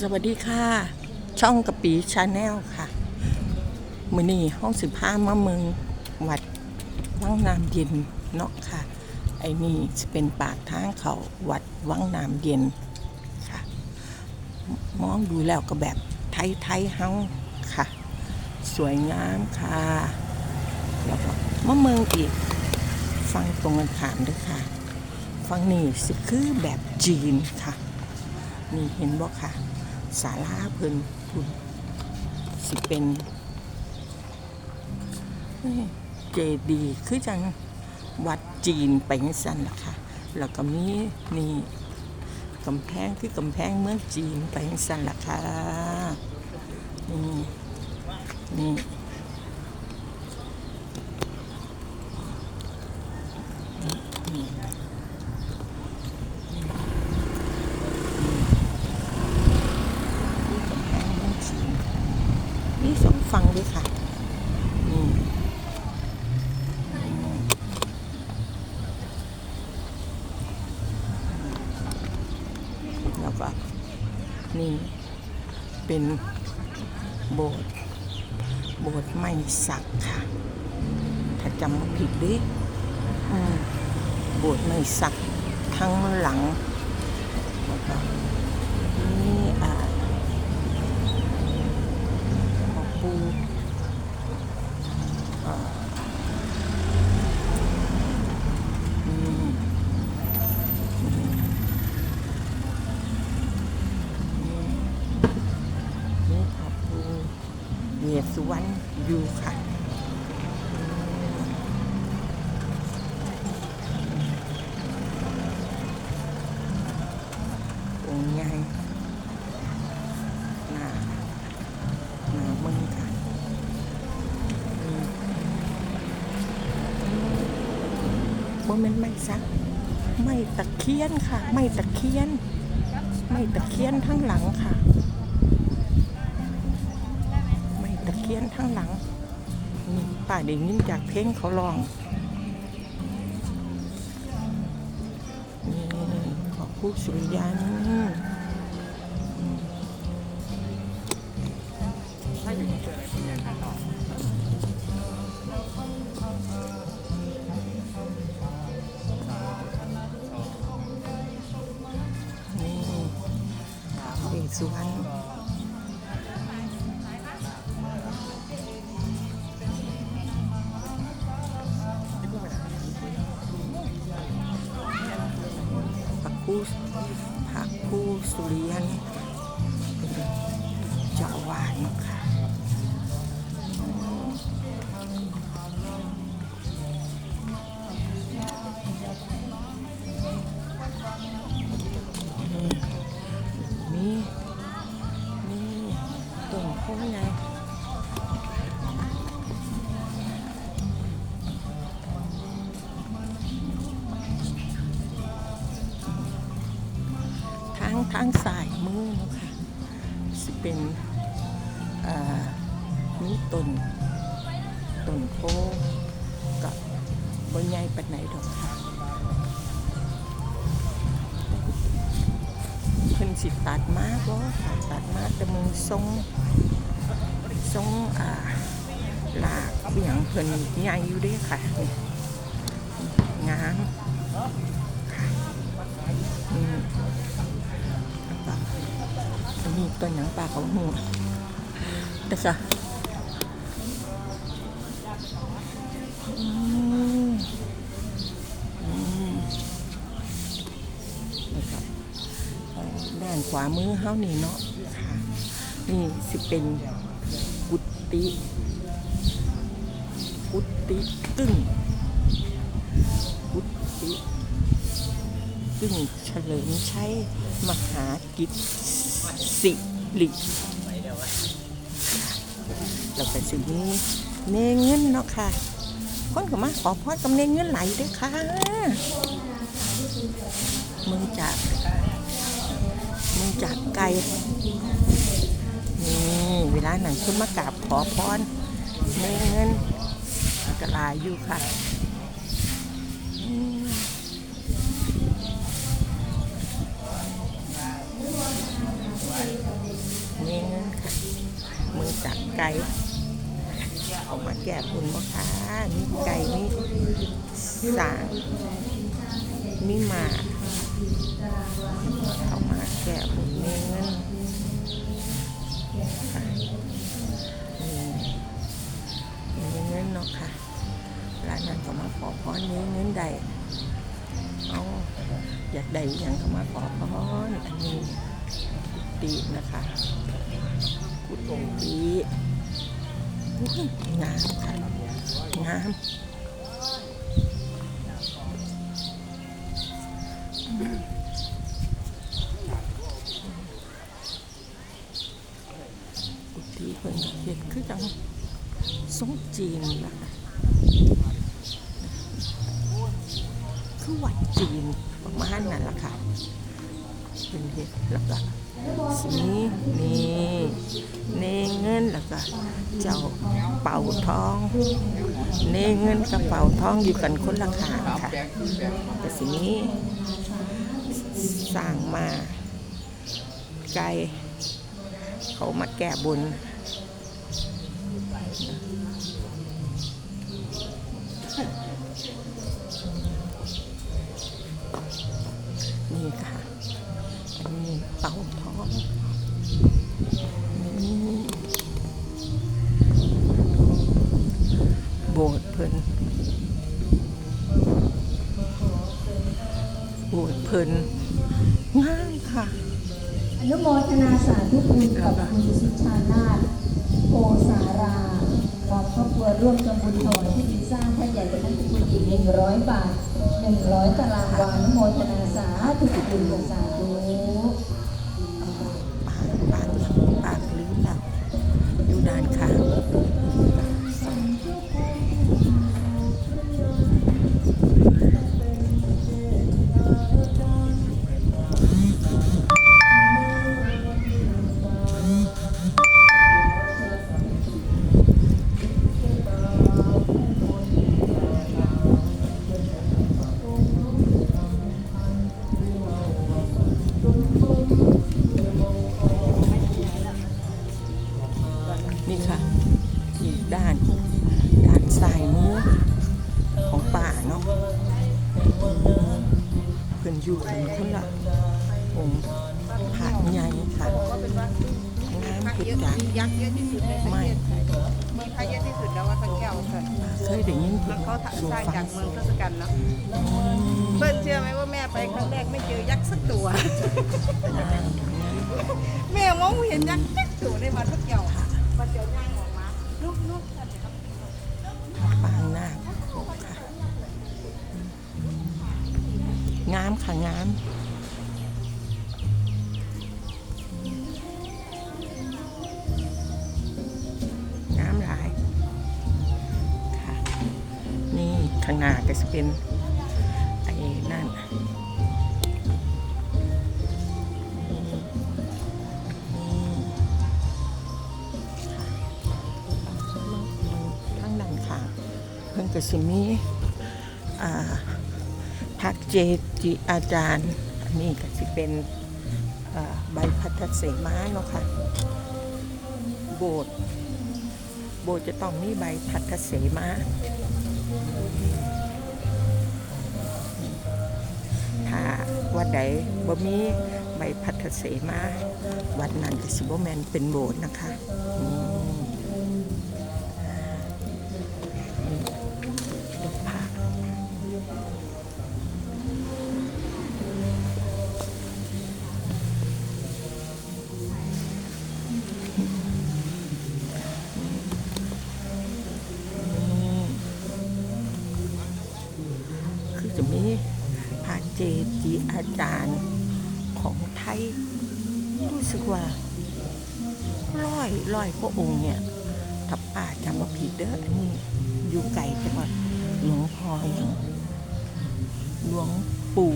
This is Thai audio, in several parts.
สวัสดีค่ะ ช่องกะปีชาแนลค่ะ มือนี่ห้องสิบห้ามาเมืองวัดวังน้ำเย็นเนาะค่ะ ไอ้นี่จะเป็นปากทางเขาวัดวังน้ำเย็นค่ะ มองดูแล้วก็แบบไทยไทยๆเฮาค่ะ สวยงามค่ะแล้วก็มาเมืองอีกฟังตรงกันขามด้วยค่ะฟังนี่สิคือแบบจีนค่ะนี่เห็นบ่ค่ะ ศาลาเพิ่นพุ่นสิเป็นเจดีคือจังวัดจีนไปจังซันล่ะค่ะ แล้วก็มีนี่กำแพงคือกำแพงเมืองจีนไปจังซันล่ะค่ะ นี่ นี่ที่กำแพงเมืองจีนนี่สองฝั่งด้วยค่ะนี่แล้วก็นี่ เป็นโบสถ์โบสถ์ไม้สักค่ะ ถ้าจำไม่ผิดดิโบสถ์ไม้สักทั้งหลังแล้วก็นี่อ่าพ่อปู่เอ่อนี่นี่พ่อปู่ เวสสุวรรณยูค่ะ องค์ใหญ่หน้าหน้ามึงค่ะอืมบ่แม่นไม่ซัก ไม่ตะเคียนค่ะ ไม่ตะเคียน ไม่ตะเคียนทั้งหลังค่ะ ไม่ตะ เคียนทั้งหลังนี่าได้ยินจากเพลงเขาร้องนี่ขอผู้สุริยันนี่เวสสุวรรณายมือเนาะค่ะสิเป็นนี่ต้นต้นโพกับบนใหญ่ปานไหนดอกค่ะเพิ่นสิตัดมาบ่ค่ะตัดมากแต่มือทรงทรงอ่าลากอหย่างเพิ่นใหญ่อยู่ด้วยค่ะงาม มีต้นหยังปลาเขาหูเด้อค่ะอืมอืมแล้วก็ด้านขวามือเฮานี่เนาะค่ะนี่สิเป็นกุฏิกุฏิกึ่งกุฏิกึ่งเฉลิมชัยมหากิจ สิริแล้วก็สิมีเนเงินเนาะค่ะ คนก็มาขอพรกับเนเงินไหลด้วยค่ะมึงจากมึงจากไกลนี่เวลาหนังขึ้นมากราบขอพรเงินกระลายอยู่ค่ะ อืมนี่เงินค่ะมือจับไก่เอามาแก่คุณบ่คะมีไก่มีสางมีหมาเอามาแก่คุณีนะคะกุดองค์ดีอุ๊ยงามค่ะงามกุฏิเพิ่นเฮ็ดคือจังทรงจีนล่ะค่ะคือวัดจีนประมาณนั้นล่ะค่ะเป็นเฮ็ดแล้วก็ นี่เนเงินแล้วก็เจ้าเป่าทองเนเงินกับเป่าทองอยู่กันคนละขางค่ะแต่สีนี้สร้างมาไกลเขามาแก้บนนี่ค่ะ โบสถ์เพิ่นงามค่ะอนุโมทนาสาธุบุญกับคุณสุชานาถโพสาราพร้อมครอบครัวร่วมทำบุญถวายที่ดินสร้างพระใหญ่เป็นทั้งบุญอีกหนึ่งร้อยบาทหนึ่งร้อยตารางวาอนุโมทนาสาธุบุญกับสาธุ เคยได้ยินแล้วเขาสู่สร้างฟัจางกเมืองทศกัณฐ์เนาะเปิ้ลเชื่อไหมว่าแม่ไปครั้งแรกไม่เจอยักษ์สักตัว แม่มองไม่เห็นยักษ์สักตัวในวันพระแก้วมันเจอย่างออกมาลูกๆกันครับปางนาคค่ะงามค่ะงาม ข้างหน้าก็จะเป็นไอ้นั่นทั้งด้านข้างเพิ่นก็สิมีอ่าพักเจจิอาจารย์อันนี้ก็สิเป็นอ่าใบพัทเสมาเนาะค่ะ โบสถ์โบสถ์จะต้องมีใบพัทเสมา ถ้าวัดใดบ่มีใบพัทเสมาวัดนั้นก็สิบ่แมนเป็นโบสถ์นะคะอืมนี่ จาจารย์ของไทย รู้สึกว่าร้อยร้อยพระองค์เนี่ยถ้าป่าจำว่าผิดเด้ออันนี้อยู่ไกลจังหวัดหลวงพ่ออย่างหลวงปู่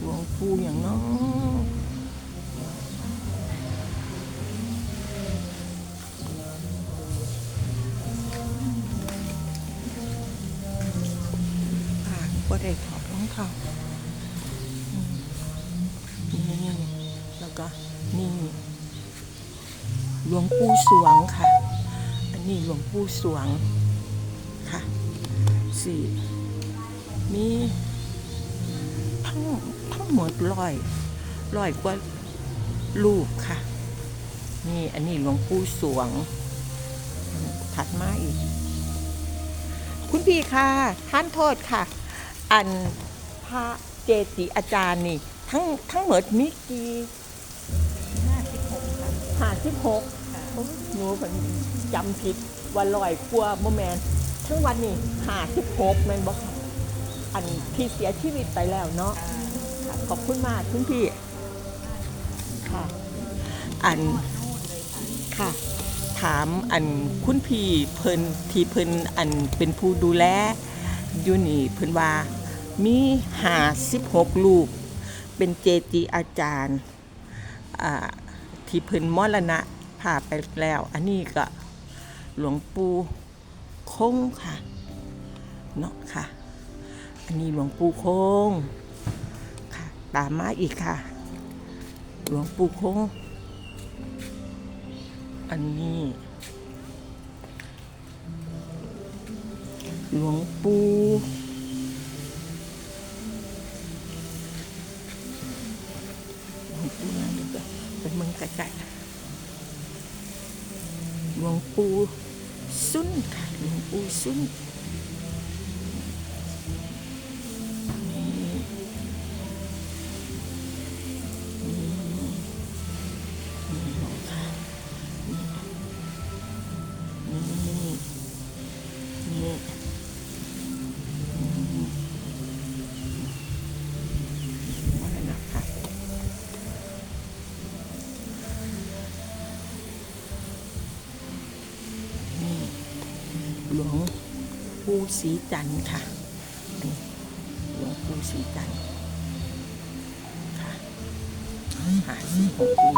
หลวงปู่อย่างเน้อ หลวงปู่สวงค่ะ อันนี้หลวงปู่สวงค่ะสี่มีทั้งทั้งหมดร้อยร้อยกว่ารูปค่ะ นี่อันนี้หลวงปู่สวง ถัดมาอีก คุณพี่ค่ะท่านโทษค่ะ อันพระเจติอาจารย์นี่ ทั้งทั้งหมดมีกี่ห้าสิบหกค่ะ ห้าสิบหกหนูผมจำผิดว่าลอยกลัวโมแมนทั้งวันนี่ห้าสิบหกแมนบอกอันที่เสียชีวิตไปแล้วเนาะค่ะขอบคุณมากคุณพี่ค่ะอันค่ะ ถามอันคุณพี่เพิ่นที่เพิ่นอันเป็นผู้ดูแลอยู่นี่เพิ่นว่ามีหาสิบหกลูกเป็นเจจีอาจารย์อ่า ที่เพิ่นมรณะผ่าไปแล้ว อันนี้ก็หลวงปู่คงค่ะเนาะค่ะ อันนี้หลวงปู่คงค่ะ ตามมาอีกค่ะ หลวงปู่คง อันนี้ หลวงปู่ หลว วงปู่ศรีจันทร์ค่ะหลวงปู่ศรีจันทร์ค่ะหาสีหกลี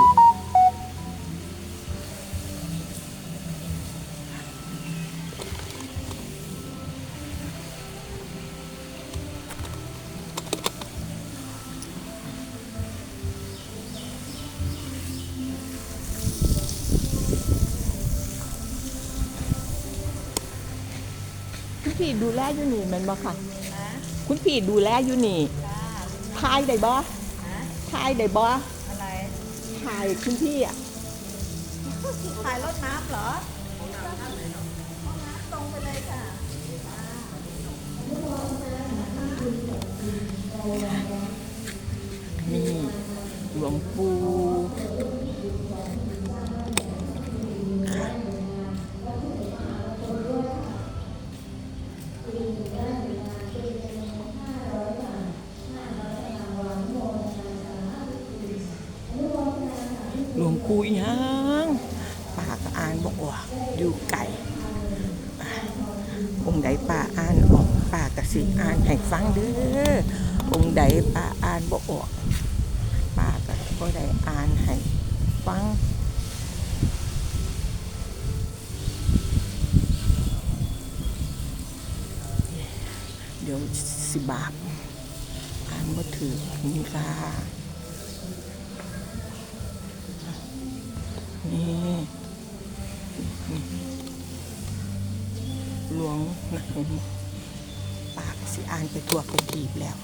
ดูแลอยู่นี่แมันบ่ค่ะ นะคุณพี่ดูแลอยู่นี่จ้าทายได้บ่ฮะทายได้บ่อะไรทายคุณพี่อะถ่ายรถน้ำเหรอตรงไปเลยค่ะนี่หลวงปู่ค่ะ หลวงปู่ยังปาก็อ่านบอกว่าอยู่ไก่องค์ใดป่าอ่านออกป่ากสิอ่านให้ฟังเด้อองค์ใดป่าอ่านบ่ออกป่าก็บ่ได้อ่านให้ฟังเดี๋ยวสิบาปอ่านบ่ถือนี่ค่ะ ปากสิอ่านไปทั่วไปดีบแล้ว